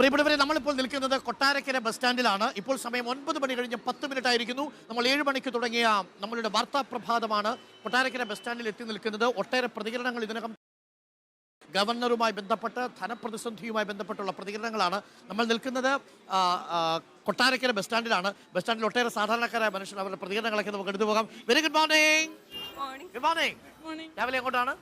പ്രിയപ്പെട്ടവരെ നമ്മളിപ്പോൾ നിൽക്കുന്നത് കൊട്ടാരക്കര ബസ് സ്റ്റാൻഡിലാണ്. ഇപ്പോൾ സമയം ഒൻപത് മണി കഴിഞ്ഞ് പത്ത് മിനിറ്റ് ആയിരിക്കുന്നു. നമ്മൾ ഏഴ് മണിക്ക് തുടങ്ങിയ നമ്മളുടെ വാർത്താ പ്രഭാതമാണ് കൊട്ടാരക്കര ബസ് സ്റ്റാൻഡിൽ എത്തി നിൽക്കുന്നത്. ഒട്ടേറെ പ്രതികരണങ്ങൾ ഇതിനകം ഗവർണറുമായി ബന്ധപ്പെട്ട് ധനപ്രതിസന്ധിയുമായി ബന്ധപ്പെട്ടുള്ള പ്രതികരണങ്ങളാണ് നമ്മൾ നിൽക്കുന്നത്. കൊട്ടാരക്കര ബസ് സ്റ്റാൻഡിലാണ്. ബസ് സ്റ്റാൻഡിൽ ഒട്ടേറെ സാധാരണക്കാരായ മനുഷ്യർ അവരുടെ പ്രതികരണങ്ങളൊക്കെ നമുക്ക് എടുത്തു പോകാം. Very good morning. Good morning. രാവിലെ എങ്ങോട്ടാണ്?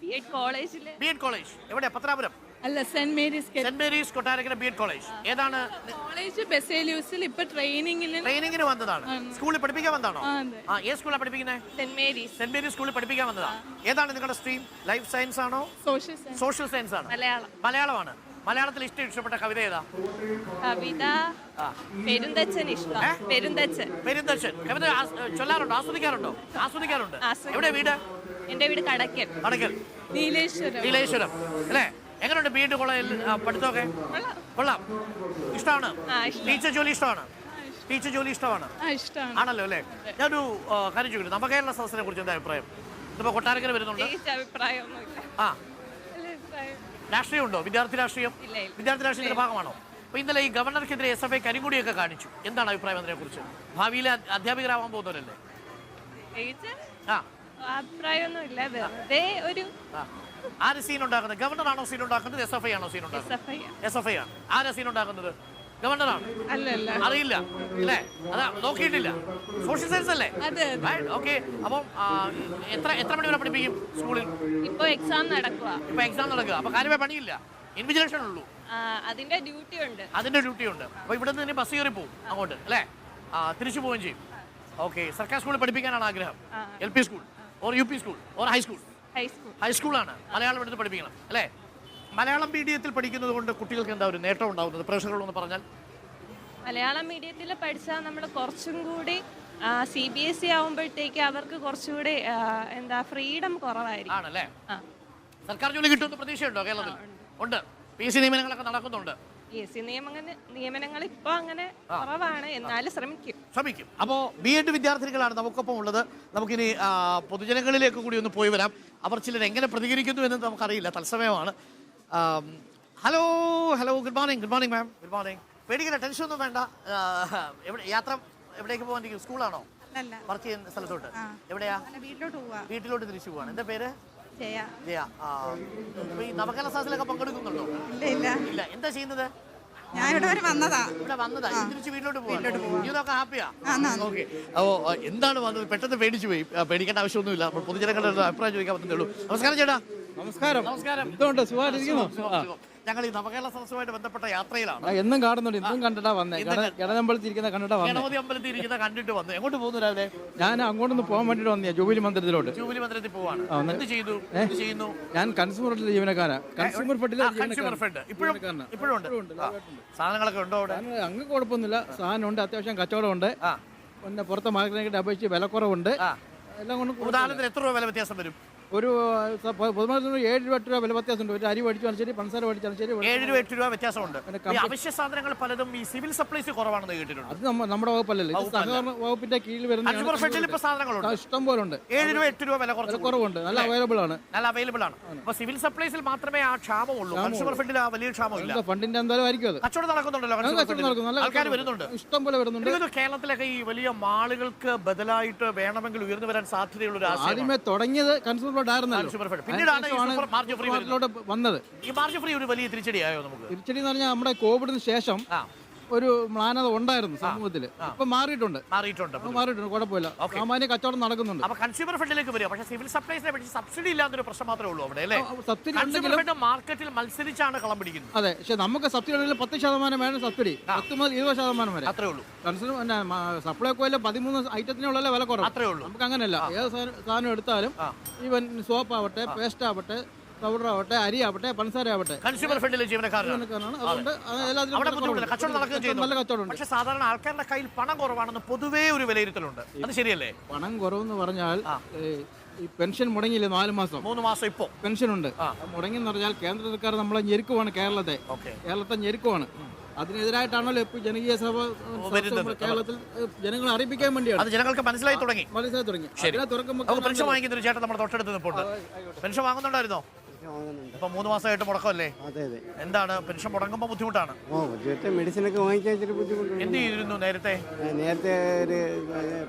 ബി എഡ് കോളേജ് എവിടെ പത്രാപുരം അല്ല Saint Mary's Saint Mary's Kottarakkara B Ed college. ഏതാണ്? കോളേജ് ബെസേലിയൂസിൽ ഇപ്പൊ ട്രെയിനിങ്ങിൽ ട്രെയിനിങ്ങിന് വന്നതാണ്. സ്കൂളിൽ പഠിപ്പിക്കാൻ വന്നതാണോ? ആ, ഏത് സ്കൂളിലാണ് പഠിപ്പിക്കുന്നത് സെന്റ് മേരീസ്. സെന്റ് മേരീസ് സ്കൂളിൽ പഠിപ്പിക്കാൻ വന്നതാണ് ഏതാണ് നിങ്ങളുടെ സ്ട്രീം ലൈഫ് സയൻസ് ആണോ? സോഷ്യൽ സയൻസ് സോഷ്യൽ സയൻസ് ആണ്. മലയാളം. മലയാളമാണ്. മലയാളത്തിൽ ഇഷ്ടം ഇഷ്ടപ്പെട്ട കവിത ഏതാ? കവിത. പെരുന്തച്ഛൻ ഇഷ്ടം? പെരുന്തച്ഛൻ. പെരുന്തച്ഛൻ. കവിത ചൊല്ലാറുണ്ടോ? ആസ്വദിക്കാറുണ്ടോ? ആസ്വദിക്കാറുണ്ട്. എവിടെ വീട്? എന്റെ വീട് കടക്കൽ. കടക്കൽ. നീലേശ്വരം. നീലേശ്വരം. അല്ലേ? എങ്ങനെയുണ്ട് ബി എഡ് കോളേജിൽ പഠിത്തമൊക്കെ? കൊള്ളാം. ഇഷ്ടമാണ്? ടീച്ചർ ജോലി ഇഷ്ടമാണ്? ടീച്ചർ ജോലി ഇഷ്ടമാണ്? ആണല്ലോ അല്ലേ? ഞാനൊരു കാര്യം ചോദിക്കുന്നു നമ്മ കേരള സദസ്സിനെ കുറിച്ച് എന്താ അഭിപ്രായം? ഇതിപ്പോ കൊട്ടാരക്കര വരുന്നുണ്ട്. ആ. രാഷ്ട്രീയം ഉണ്ടോ വിദ്യാർത്ഥി രാഷ്ട്രീയം. വിദ്യാർത്ഥി രാഷ്ട്രീയത്തിന്റെ ഭാഗമാണോ? അപ്പൊ ഇന്നലെ ഈ ഗവർണർക്കെതിരെ എസ് എഫ് ഐ കരിങ്കുടിയൊക്കെ കാണിച്ചു. എന്താണ് അഭിപ്രായം അതിനെ കുറിച്ച് ഭാവിയിലെ അധ്യാപകരാവാൻ പോകുന്നവരല്ലേ? ആ. അഭിപ്രായമൊന്നുമില്ല വെറുതെ ഒരു. ആര് സീൻ ഉണ്ടാക്കുന്നത്? ഗവർണർ ആണോ സീൻ ഉണ്ടാക്കുന്നത്? എസ് എഫ് ഐ ആണോ സീൻ ഉണ്ടാക്കുന്നത്? എസ് എഫ് ഐ ആണ്. ആരാ സീൻ ഉണ്ടാക്കുന്നത്? ഗവർണറാണ് അറിയില്ല. അല്ലേ അതാ നോക്കിയിട്ടില്ല. സോഷ്യൽ സയൻസ് അല്ലേ? ഓക്കെ അപ്പം എത്ര എത്ര മണി വരെ പഠിപ്പിക്കും സ്കൂളിൽ? ഇപ്പൊ എക്സാം നടക്കുക ഇപ്പൊ എക്സാം നടക്കുക അപ്പൊ കാര്യമായി പണിയില്ല. ഇൻവിജിലേഷൻ ഉള്ളൂ. അതിന്റെ ഡ്യൂട്ടി ഉണ്ട്. അതിന്റെ ഡ്യൂട്ടി ഉണ്ട്. അപ്പൊ ഇവിടെ നിന്ന് ബസ് കയറി പോകും അങ്ങോട്ട് അല്ലേ? തിരിച്ചു പോവുകയും ചെയ്യും. ഓക്കെ സർക്കാർ സ്കൂളിൽ പഠിപ്പിക്കാനാണ് ആഗ്രഹം. L P school or U P school or high school ഹൈസ്കൂളാണ് Malayalam എടുത്ത് പഠിപ്പിക്കണം അല്ലേ? മലയാളം മീഡിയത്തിൽ പഠിക്കുന്നത് കൊണ്ട് കുട്ടികൾക്ക് എന്താ ഒരു നേട്ടം ഉണ്ടാകുന്നത് പ്രേക്ഷകരോടൊന്ന് പറഞ്ഞാൽ. മലയാളം മീഡിയത്തിൽ പഠിച്ചാൽ നമ്മൾ കുറച്ചും കൂടി സി ബി എസ് ഇ ആവുമ്പോഴത്തേക്ക് അവർക്ക് കുറച്ചുകൂടി എന്താ ഫ്രീഡം കുറവായിരിക്കും. ആണല്ലേ? സർക്കാർ ജോലി കിട്ടുമെന്ന് പ്രതീക്ഷയുണ്ടോ കേരളത്തിൽ? ഉണ്ട്. പി സി നിയമനങ്ങളൊക്കെ നടക്കുന്നുണ്ട്. പി എസ് സി നിയമങ്ങൾ നിയമനങ്ങൾ ഇപ്പൊ അങ്ങനെ കുറവാണ്. എന്നാലും ശ്രമിക്കും. ശ്രമിക്കും. അപ്പോൾ ബി എഡ് വിദ്യാർത്ഥികളാണ് നമുക്കൊപ്പം ഉള്ളത്. നമുക്കിനി ആ, പൊതുജനങ്ങളിലേക്ക് കൂടി ഒന്ന് പോയി വരാം. അവർ ചിലർ എങ്ങനെ പ്രതികരിക്കുന്നു എന്ന് നമുക്കറിയില്ല. തത്സമയമാണ്. ആം, hello hello good morning good morning ma'am. Good morning. പേടിക്കണ്ട ടെൻഷൻ ഒന്നും വേണ്ട. ആ, എവിടെ യാത്ര എവിടേക്ക് പോകാൻ സ്കൂളാണോ? വർക്ക് ചെയ്യുന്ന സ്ഥലത്തോട്ട്? എവിടെയാ? വീട്ടിലോട്ട് പോവാ. വീട്ടിലോട്ട് തിരിച്ചു പോവാണ്. എന്താ പേര്? സാസിലൊക്കെ പങ്കെടുക്കുന്നുണ്ടോ? ഇല്ല ഇല്ല. ഇല്ല. എന്താ ചെയ്യുന്നത്? ഞാൻ ഇവിടെ വരെ വന്നതാ. ഇവിടെ വന്നതാ. തിരിച്ച് വീട്ടിലോട്ട് ഹാപ്പിയാ? ആന്ന് ഓക്കെ. അപ്പോ എന്താണ് വന്നത്? പെട്ടെന്ന് പേടിച്ചു പോയി. പേടിക്കേണ്ട ആവശ്യമൊന്നുമില്ല. നമ്മൾ പൊതുജനങ്ങളുടെ അഭിപ്രായം ചോദിക്കാൻ പറ്റുന്നേ ഉള്ളൂ നമസ്കാരം ചേട്ടാ. നമസ്കാരം. നമസ്കാരം. എന്തുകൊണ്ട് സുഖമായിട്ടിരിക്കുന്നു. ഞങ്ങൾ ഈ നവകേരള സദസ്സുമായിട്ട് ബന്ധപ്പെട്ട യാത്രയിലാണ്. എന്നും കാണുന്നുണ്ട്. ഇന്നും കണ്ടിട്ടാ വന്നേ. ഗണനമ്പലത്തിൽ ഇരിക്കുന്ന കണ്ടിട്ടാ വന്നേ. ഗണപതി അമ്പലത്തിൽ ഇരിക്കുന്ന കണ്ടിട്ട് വന്നു. എങ്ങോട്ട് പോകുന്നു രാവിലെ? ഞാൻ അങ്ങോട്ടൊന്ന് പോകാൻ വേണ്ടിട്ട് വന്നേ. ജൂബിലി മന്ദിരത്തിലോട്ട്. ജൂബിലി മന്ദിരത്തിൽ പോവാണ്. എന്ത് ചെയ്തു? എന്ത് ചെയ്യുന്നു? ഞാൻ കൺസ്യൂമർ ജീവനക്കാരാ. കൺസ്യൂമർ ഫെഡിലെ കൺസ്യൂമർ ഫെഡ് ഇപ്പോഴും ഇപ്പോഴും ഉണ്ട്. ഉണ്ട്, സാധനങ്ങളൊക്കെ ഉണ്ടോ അവിടെ? അങ്ങ് കുഴപ്പമൊന്നുമില്ല. സാധനമുണ്ട് അത്യാവശ്യം കച്ചവടമുണ്ട് ഉണ്ട്. പിന്നെ പുറത്തെ മാർക്കറ്റിനെ അപേക്ഷിച്ച് വിലക്കുറവുണ്ട്. എല്ലാം കൊണ്ട് ഉദാഹരണത്തിന് എത്ര രൂപ വില വ്യത്യാസം വരും? ഒരു പൊതുമാർക്കറ്റിന് ഏഴ് രൂപ എട്ട് രൂപ വില വ്യത്യാസമുണ്ട്. ഒരു അരി മേടിച്ചാലും ശരി പഞ്ചസാര മേടിച്ചാലും ശരി ഏഴ് രൂപ എട്ട് രൂപ വ്യത്യാസമുണ്ട്. ഈ അവശ്യ സാധനങ്ങൾ പലതും ഈ സിവിൽ സപ്ലൈസ് കുറവാണെന്ന് കേട്ടിട്ടുണ്ട്. അത് നമ്മുടെ വകുപ്പല്ലല്ലോ. ഇത് സഹകരണ വകുപ്പിന്റെ കീഴിൽ വരുന്ന സാധനങ്ങളുണ്ട്. ഇഷ്ടം പോലെ ഉണ്ട് ഏഴ് രൂപ എട്ട് രൂപ വില കുറച്ച് കുറവുണ്ട്. നല്ല അവൈലബിൾ ആണ്. നല്ല അവൈലബിൾ ആണ്. അപ്പൊ സിവിൽ സപ്ലൈസിൽ മാത്രമേ ആ ക്ഷാമമുള്ളൂ. കൺസ്യൂമർ ഫെഡിൽ ആ വലിയ ക്ഷാമമില്ല. ഫണ്ടിന്റെ എന്തായാലും ആയിരിക്കും അത്. കച്ചവടം നടക്കുന്നുണ്ടല്ലോ ആൾക്കാർ വരുന്നുണ്ട്. ഇഷ്ടം പോലെ വരുന്നുണ്ട്. കേരളത്തിലൊക്കെ ഈ വലിയ മാളുകൾക്ക് ബദലായിട്ട് വേണമെങ്കിൽ ഉയർന്നു വരാൻ സാധ്യതയുള്ള ഒരു ആശയം ആദ്യമേ തുടങ്ങിയത് കൺസ്യൂമർ ആയിരുന്നല്ലോ. ഫെഡ് പിന്നീടാണ് വന്നത്. ഈ മാർജ് ഫ്രീ ഒരു വലിയ തിരിച്ചടിയായോ നമുക്ക്? തിരിച്ചടി എന്ന് പറഞ്ഞാൽ നമ്മുടെ കോവിഡിന് ശേഷം ഒരു മ്ലാനത ഉണ്ടായിരുന്നു സമൂഹത്തിൽ ഇപ്പൊ മാറിയിട്ടുണ്ട്. മാറിയിട്ടുണ്ട്. മാറിയിട്ടുണ്ട്. കുഴപ്പമില്ല. സാമാന്യ കച്ചവടം നടക്കുന്നുണ്ട്. അപ്പൊ കൺസ്യൂമർ ഫണ്ടിലേക്ക് വരിക. പക്ഷേ സിവിൽ സപ്ലൈസിനെ പറ്റി സബ്സിഡി ഇല്ലാത്തൊരു പ്രശ്നം മാത്രമേ ഉള്ളൂ അവിടെ അല്ലേ? സബ്സിഡി കൺസ്യൂമർ മാർക്കറ്റിൽ മത്സരിച്ചാണ് കളം പിടിക്കുന്നത്. അതെ പക്ഷെ നമുക്ക് സബ്സിഡി ഉണ്ടെങ്കിൽ പത്ത് ശതമാനം വേണം സബ്സിഡി പത്ത് മുതൽ ഇരുപത് ശതമാനം വരെ. അത്രേ ഉള്ളൂ. കൺസ്യൂമർ പിന്നെ സപ്ലൈകോയിലെ പതിമൂന്ന് ഐറ്റത്തിനുള്ള വില കുറവ്? അത്രേ ഉള്ളൂ. നമുക്ക് അങ്ങനെയല്ല. ഏത് സാധനം- എടുത്താലും. ഈവൻ സോപ്പ് ആവട്ടെ പേസ്റ്റ് ആവട്ടെ പൗഡർ ആവട്ടെ അരി ആവട്ടെ പഞ്ചസാര ആവട്ടെ. കൺസ്യൂമർ ഫെഡിലെ ജീവനക്കാരനാണ് ജീവനക്കാരാണ്. അതുകൊണ്ട് അത് എല്ലാത്തിനും അവിടെ വില ബുദ്ധിമുട്ടില്ല. കുറവുണ്ട്. കച്ചവടം നടക്കുകയും ചെയ്യുന്നു നല്ല കച്ചവടമുണ്ട് പക്ഷെ സാധാരണ ആൾക്കാരുടെ കയ്യിൽ പണം കുറവാണെന്ന് പൊതുവേ ഒരു വിലയിരുത്തലുണ്ട്. അത് ശരിയല്ലേ? പണം കുറവെന്ന് പറഞ്ഞാൽ. ഏ, ഈ പെൻഷൻ മുടങ്ങിയില്ലേ നാല് മാസം? മൂന്ന് മാസം ഇപ്പോ. പെൻഷൻ ഉണ്ട്. മുടങ്ങി എന്ന് പറഞ്ഞാൽ കേന്ദ്ര സർക്കാർ നമ്മളെ ഞെരുക്കുവാണ് കേരളത്തെ. ഓക്കെ. കേരളത്തെ ഞെരുക്കുവാണ്. അതിനെതിരായിട്ടാണല്ലോ ഇപ്പോൾ ജനകീയ സഭ വരുന്നത്. കേരളത്തിൽ ഏ, ജനങ്ങളെ അറിയിപ്പിക്കാൻ വേണ്ടിയാണ്. അത് ജനങ്ങൾക്ക് മനസ്സിലായി തുടങ്ങി. മനസ്സിലായി തുടങ്ങി. അതിനെ തുറക്കുമ്പോൾ നമുക്ക് പെൻഷൻ വാങ്ങിക്കുന്ന ഒരു ചേട്ടൻ നമ്മുടെ തൊട്ടടുത്ത് നിൽപ്പുണ്ട് പെൻഷൻ വാങ്ങുന്നുണ്ടായിരുന്നോ? വാങ്ങുന്നുണ്ട്. ഇപ്പൊ മൂന്ന് മാസമായിട്ട് മുടക്കമല്ലേ? അതെ അതെ. എന്താണ്? പെൻഷൻ മുടങ്ങുമ്പോൾ ബുദ്ധിമുട്ടാണ്. ഓ ബുദ്ധിമുട്ട് മെഡിസിനൊക്കെ വാങ്ങിക്കാൻ ഇച്ചിരി ബുദ്ധിമുട്ടുണ്ട്. എന്ത് ചെയ്തിരുന്നു നേരത്തെ? നേരത്തെ ഒരു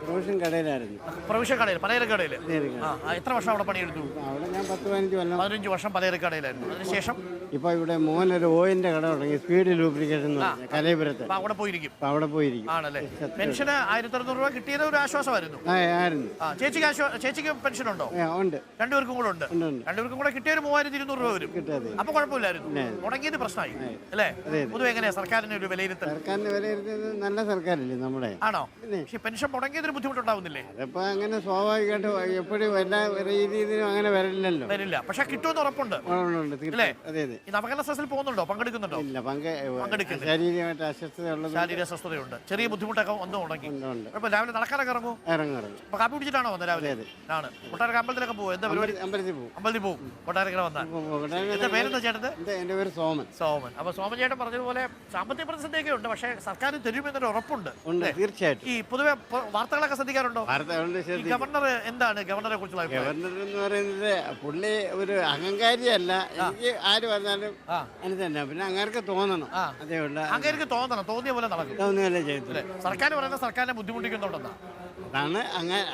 പ്രൊഫഷൻ കടയിലായിരുന്നു. പ്രൊവിഷൻ കടയിൽ പലചരക്കടയിൽ നേരിട്ട് ആ ആ, എത്ര വർഷം അവിടെ പണിയെടുത്തു? അവിടെ ഞാൻ പത്ത് പതിനഞ്ച് കൊല്ലം. പതിനഞ്ച് വർഷം പലചരക്കടയിലായിരുന്നു അതിനുശേഷം? ഇപ്പൊ ഇവിടെ മോനൊരു ഓയിലിന്റെ കട തുടങ്ങി സ്പീഡ് ലൂബ്രിക്കേഷൻ എന്ന് പറഞ്ഞ കലയപുരത്ത് അപ്പൊ അവിടെ പോയിരിക്കും. അപ്പൊ അവിടെ പോയിരിക്കും. ആണല്ലേ? പെൻഷന് ആയിരത്തി അറുന്നൂറ് രൂപ കിട്ടിയത് ഒരു ആശ്വാസമായിരുന്നു. ആ ആയിരുന്നു. ആ ചേച്ചിക്ക് ആശ്വാ ചേച്ചിക്ക് പെൻഷൻ ഉണ്ടോ ഉണ്ട്. രണ്ടുപേർക്കും കൂടെ ഉണ്ട്. ഉണ്ട്, ഉണ്ട്. രണ്ടുപേർക്കും കൂടെ കിട്ടിയ ഒരു മൂവായിരത്തി ഇരുന്നൂറ് രൂപ വരും. അപ്പൊ കുഴപ്പമില്ലായിരുന്നു. മുടങ്ങിയത് പ്രശ്നമായി. അല്ലേ? പൊതുവെ എങ്ങനെയാ സർക്കാരിന് ഒരു വിലയിരുത്തൽ? സർക്കാരിന് വിലയിരുത്തിയത് നല്ല സർക്കാരല്ലേ നമ്മുടെ? ആണോ? പക്ഷെ പെൻഷൻ മുടങ്ങിയതിന് ബുദ്ധിമുട്ടുണ്ടാവുന്നില്ലേ? അതിപ്പോ അങ്ങനെ സ്വാഭാവികമായിട്ട് എപ്പോഴും എല്ലാ രീതിയിലും അങ്ങനെ വരില്ലല്ലോ. വരില്ല. പക്ഷെ കിട്ടുമെന്ന് ഉറപ്പുണ്ട്. പോകുന്നുണ്ടോ? പങ്കെടുക്കുന്നുണ്ടോ? ഇല്ല. ശാരീരികമായിട്ട് അസ്വസ്ഥതയുള്ളത് ശാരീരിക അസ്വസ്ഥതയുണ്ട്. ചെറിയ ബുദ്ധിമുട്ടൊക്കെ വന്നു തുടങ്ങി അപ്പൊ രാവിലെ നടക്കാനൊക്കെ ഇറങ്ങൂ? ഇറങ്ങും കാപ്പി പിടിച്ചിട്ടാണോ വന്നത് രാവിലെ? ആണ്. കൊട്ടാരക്ക അമ്പലത്തിലൊക്കെ പോകും എന്താ പരിപാടി? അമ്പലത്തിൽ പോകും അമ്പലത്തിൽ പോകും കൊട്ടാരക്കര എന്താ പേരെന്താ ചേട്ടത് എന്റെ പേര് സോമൻ. സോമൻ. അപ്പൊ സോമൻ ചേട്ടൻ പറഞ്ഞതുപോലെ സാമ്പത്തിക പ്രതിസന്ധിയൊക്കെ ഉണ്ട് പക്ഷേ സർക്കാർ തരുമെന്നൊരു ഉറപ്പുണ്ട്. തീർച്ചയായിട്ടും. ഈ പൊതുവെ വാർത്തകളൊക്കെ ശ്രദ്ധിക്കാറുണ്ടോ? ഗവർണർ എന്താണ് ഗവർണറെ കുറിച്ചുള്ള ഗവർണർ എന്ന് പറയുന്നത് പുള്ളി ഒരു അഹങ്കാരിയല്ല. എനിക്ക് ആര് പറഞ്ഞാലും. തന്നെ. പിന്നെ അങ്ങേർക്ക് തോന്നണം. അതേ ഉള്ളൂ. അങ്ങേർക്ക് തോന്നണം. തോന്നിയ പോലെ നടക്കും. തോന്നുകയല്ലേ ചെയ്തു സർക്കാർ പറയുന്ന സർക്കാരിനെ ബുദ്ധിമുട്ടിക്കുന്നുണ്ടെന്നാ. അതാണ്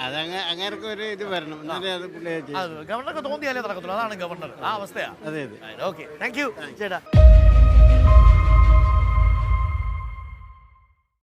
അതങ്ങ അങ്ങേർക്ക് ഒരു ഇത് വരണം. എന്നാലേ അത് പുള്ളി ചെയ്യും. അത് ഗവർണർക്ക് തോന്നിയാലേ നടക്കത്തുള്ളൂ. അതാണ് ഗവർണർ. ആ അവസ്ഥയാ. അതെ അതെ. ഓക്കെ താങ്ക് യു ചേട്ടാ.